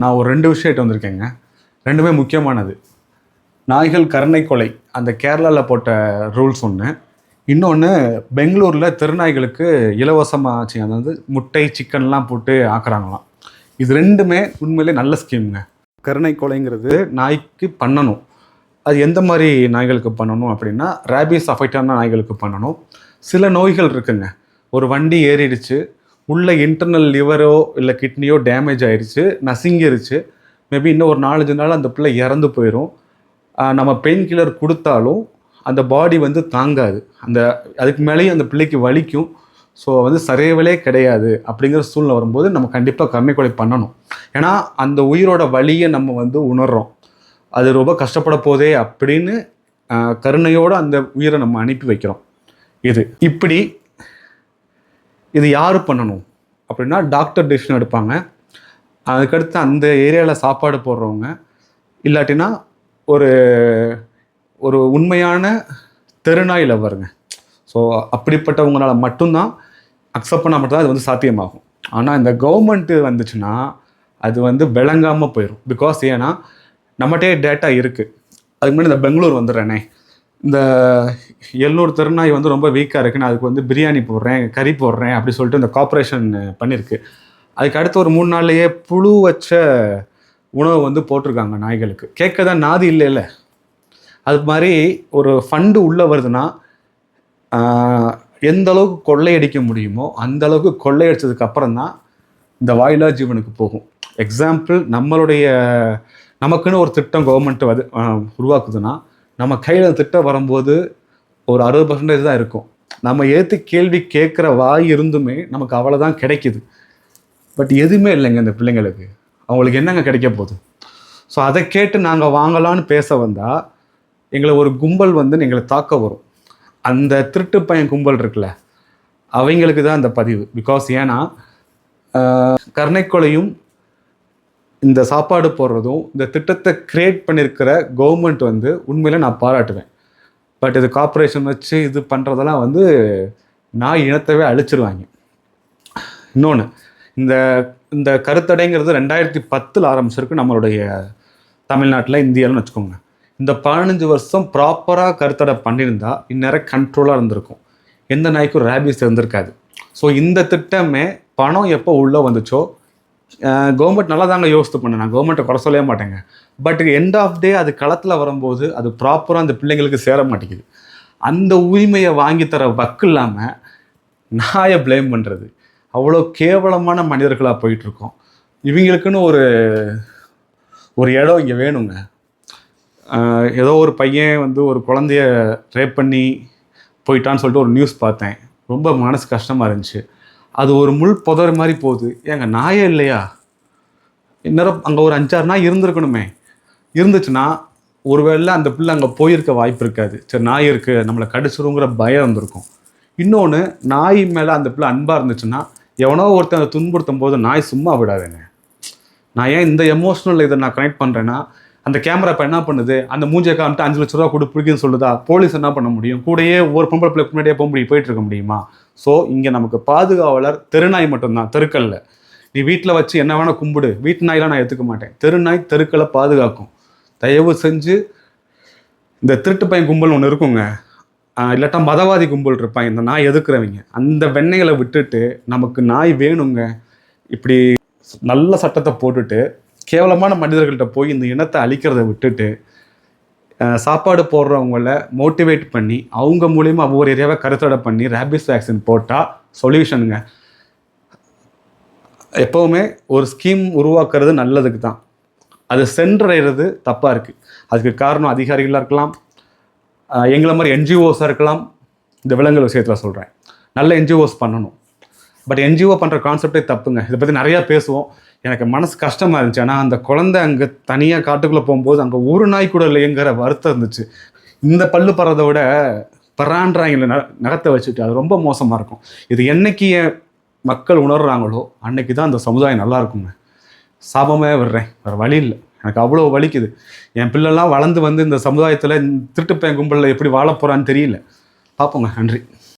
நான் ஒரு ரெண்டு விஷயம் வந்திருக்கேங்க. ரெண்டுமே முக்கியமானது. நாய்கள் கருணை கொலை அந்த கேரளாவில் போட்ட ரூல்ஸ் ஒன்று இன்னொன்று பெங்களூரில் திருநாய்களுக்கு இலவசமாக ஆச்சு அதாவது முட்டை சிக்கன்லாம் போட்டு ஆக்குறாங்களாம். இது ரெண்டுமே உண்மையிலே நல்ல ஸ்கீமுங்க கருணை கொலைங்கிறது நாய்க்கு பண்ணணும். அது எந்த மாதிரி நாய்களுக்கு பண்ணணும் அப்படின்னா ரேபிஸ் அஃபெக்டான நாய்களுக்கு பண்ணணும். சில நோய்கள் இருக்குங்க. ஒரு வண்டி ஏறிடுச்சு உள்ள இன்டர்னல் லிவரோ இல்லை கிட்னியோ டேமேஜ் ஆயிடுச்சு நசுங்கிருச்சு. மேபி இன்னும் ஒரு நாலஞ்சு நாள் அந்த பிள்ளை இறந்து போயிடும் நம்ம பெயின் கில்லர் கொடுத்தாலும் அந்த பாடி வந்து தாங்காது. அந்த அதுக்கு மேலேயும் அந்த பிள்ளைக்கு வலிக்கும். ஸோ வந்து சரியவலே கிடையாது அப்படிங்கிற சூழ்நிலை வரும்போது நம்ம கண்டிப்பாக கம்மி கொலை பண்ணணும். ஏன்னா அந்த உயிரோட வலியை நம்ம வந்து உணர்கிறோம் அது ரொம்ப கஷ்டப்பட போதே அப்படின்னு கருணையோடு அந்த உயிரை நம்ம அனுப்பி வைக்கிறோம். இது இப்படி இது யார் பண்ணணும்? அப்படின்னா டாக்டர் டிசிஷன் எடுப்பாங்க. அதுக்கடுத்து அந்த ஏரியாவில் சாப்பாடு போடுறவங்க. இல்லாட்டினா ஒரு ஒரு உண்மையான தெருநாய் வருங்க ஸோ அப்படிப்பட்டவங்களால மட்டும்தான் அக்செப்ட் பண்ணால் மட்டும்தான் அது வந்து சாத்தியமாகும். ஆனால் இந்த கவர்மெண்ட்டு வந்துச்சுன்னா அது வந்து விளங்காமல் போயிடும் பிகாஸ் ஏன்னா நம்மகிட்டே டேட்டா இருக்குது அதுக்கு முன்னாடி இந்த பெங்களூர் வந்துடுறேனே. இந்த எழுநூறு திருநாய் வந்து ரொம்ப வீக்காக இருக்குது நான் அதுக்கு வந்து பிரியாணி போடுறேன் கறி போடுறேன் அப்படி சொல்லிட்டு இந்த கார்பரேஷன் பண்ணியிருக்கு அதுக்கு அடுத்து ஒரு மூணு நாள்லையே புழு வச்ச உணவு வந்து போட்டிருக்காங்க நாய்களுக்கு. கேட்க தான் நாதி இல்லைல்ல அது மாதிரி ஒரு ஃபண்டு உள்ளே வருதுன்னா எந்த அளவுக்கு கொள்ளையடிக்க முடியுமோ அந்த அளவுக்கு கொள்ளையடிச்சதுக்கு அப்புறம் தான் இந்த வாயிலா ஜீவனுக்கு போகும். எக்ஸாம்பிள் நம்மளுடைய நமக்குன்னு ஒரு திட்டம் கவர்மெண்ட் வந்து உருவாக்குதுன்னா நம்ம கையில் திட்டம் வரும்போது ஒரு அறுபது பர்சன்டேஜ் தான் இருக்கும். நம்ம ஏற்று கேள்வி கேட்குற வாய் இருந்துமே நமக்கு அவ்வளோதான் கிடைக்குது. பட் எதுவுமே இல்லைங்க இந்த பிள்ளைங்களுக்கு. அவங்களுக்கு என்னங்க கிடைக்க போகுது? ஸோ அதை கேட்டு நாங்கள் வாங்கலாம்னு பேச வந்தால் எங்களை ஒரு கும்பல் வந்து எங்களை தாக்க வரும். அந்த திருட்டு பையன் கும்பல் இருக்குல்ல அவங்களுக்கு தான் இந்த பதிவு. பிகாஸ் ஏன்னா கருணைக்கொலையும் இந்த சாப்பாடு போடுறதும் இந்த திட்டத்தை கிரியேட் பண்ணியிருக்கிற கவர்மெண்ட் வந்து உண்மையில் நான் பாராட்டுவேன். பட் இது கார்ப்பரேஷன் வச்சு இது பண்ணுறதெல்லாம் வந்து நாய் இனத்தவே அழிச்சிருவாங்க. இன்னொன்று இந்த இந்த கருத்தடைங்கிறது ரெண்டாயிரத்தி பத்தில் ஆரம்பிச்சிருக்கு நம்மளுடைய தமிழ்நாட்டில் இந்தியாவில்னு வச்சுக்கோங்க. இந்த பதினஞ்சு வருஷம் ப்ராப்பராக கருத்தடை பண்ணியிருந்தா இந்நேரம் கண்ட்ரோலாக இருந்திருக்கும். எந்த நாய்க்கும் ரேபிஸ் இருந்திருக்காது. ஸோ இந்த திட்டமே பணம் எப்போ உள்ளே வந்துச்சோ கவர்மெண்ட் நல்லா தாங்க யோசித்து பண்ணேன். நான் கவர்மெண்ட்டை குறை சொல்லவே மாட்டேங்க. பட் எண்ட் ஆஃப் டே அது களத்தில் வரும்போது அது ப்ராப்பராக அந்த பிள்ளைங்களுக்கு சேர மாட்டேங்குது. அந்த உரிமையை வாங்கி தர வக்கு இல்லாமல் நாயை ப்ளேம் பண்ணுறது அவ்வளோ கேவலமான மனிதர்களாக போயிட்டுருக்கோம். இவங்களுக்குன்னு ஒரு ஒரு இடம் இங்கே வேணுங்க. ஏதோ ஒரு பையன் வந்து ஒரு குழந்தைய ரேப் பண்ணி போயிட்டான்னு சொல்லிட்டு ஒரு நியூஸ் பார்த்தேன். ரொம்ப மனசு கஷ்டமாக இருந்துச்சு. அது ஒரு முள் புதர் மாதிரி போகுது. ஏங்க நாயே இல்லையா? இந்நேரம் அங்கே ஒரு அஞ்சாறு நாய் இருந்திருக்கணுமே. இருந்துச்சுன்னா ஒருவேளை அந்த பிள்ளை அங்கே போயிருக்க வாய்ப்பு இருக்காது. சரி நாய் இருக்குது நம்மளை கடிச்சிருங்கிற பயம் வந்திருக்கும். இன்னொன்று நாய் மேலே அந்த பிள்ளை அன்பாக இருந்துச்சுன்னா எவனோ ஒருத்தன் அதை துன்புறுத்தும் போது நாய் சும்மா விடாதுங்க. நான் ஏன் இந்த எமோஷனல் இதை நான் கனெக்ட் பண்ணுறேன்னா அந்த கேமரா இப்போ என்ன பண்ணுது? அந்த மூஞ்சை காமிட்டு அஞ்சு லட்ச ரூபா கொடு பிடிக்குன்னு சொல்லுதா? போலீஸ் என்ன பண்ண முடியும்? கூடயே ஒரு பொம்பளை பிள்ளை முன்னாடியே போக முடியும். போயிட்டு இருக்க முடியுமா? ஸோ இங்கே நமக்கு பாதுகாவலர் தெருநாய் மட்டும்தான். தெருக்கல்ல. நீ வீட்டில் வச்சு என்ன வேணால் கும்பிடு. வீட்டு நாயெலாம் நான் எடுத்துக்க மாட்டேன். தெருநாய் தெருக்களை பாதுகாக்கும். தயவு செஞ்சு இந்த திருட்டு பையன் கும்பல் ஒன்று இருக்குங்க. இல்லாட்டா மதவாதி கும்பல் இருப்பாங்க இந்த நாய் எதுக்குறவங்க? அந்த வெண்ணெய்களை விட்டுட்டு நமக்கு நாய் வேணுங்க. இப்படி நல்ல சட்டத்தை போட்டுட்டு கேவலமான மனிதர்கள்ட்ட போய் இந்த இனத்தை அழிக்கிறத விட்டுட்டு சாப்பாடு போடுறவங்கள மோட்டிவேட் பண்ணி அவங்க மூலியமா ஒவ்வொரு ஏரியாவை கருத்தடை பண்ணி ரேபிஸ் வேக்சின் போட்டால் சொல்யூஷனுங்க எப்போவுமே ஒரு ஸ்கீம் உருவாக்குறது நல்லதுக்கு தான். அது சென்றடைகிறது தப்பாக இருக்குது அதுக்கு காரணம் அதிகாரிகளாக இருக்கலாம் எங்களை மாதிரி என்ஜிஓஸாக இருக்கலாம். இந்த விலங்குகள் விஷயத்தில் சொல்கிறேன் நல்ல என்ஜிஓஸ் பண்ணணும். பட் என்ஜிஓ பண்ணுற கான்செப்டே தப்புங்க. இதை பற்றி நிறையா பேசுவோம். எனக்கு மனசு கஷ்டமாக இருந்துச்சு. ஆனால் அந்த குழந்தை அங்கே தனியாக காட்டுக்குள்ளே போகும்போது அங்கே ஒரு நாய் கூட இல்லைங்கிற வருத்தம் இருந்துச்சு. இந்த பல்லு பறதை விட பறான்றாங்க ந நகத்தை வச்சுட்டு அது ரொம்ப மோசமாக இருக்கும். இது என்னைக்கு மக்கள் உணர்றாங்களோ அன்னைக்கு தான் அந்த சமுதாயம் நல்லா இருக்குங்க சாபமே விடுறேன். வேறு வழி இல்லை. எனக்கு அவ்வளோ வலிக்குது. என் பிள்ளைலாம் வளர்ந்து வந்து இந்த சமுதாயத்தில் திருட்டுப்பேன் கும்பலில் எப்படி வாழ போகிறான்னு தெரியல. பார்ப்போங்க நன்றி.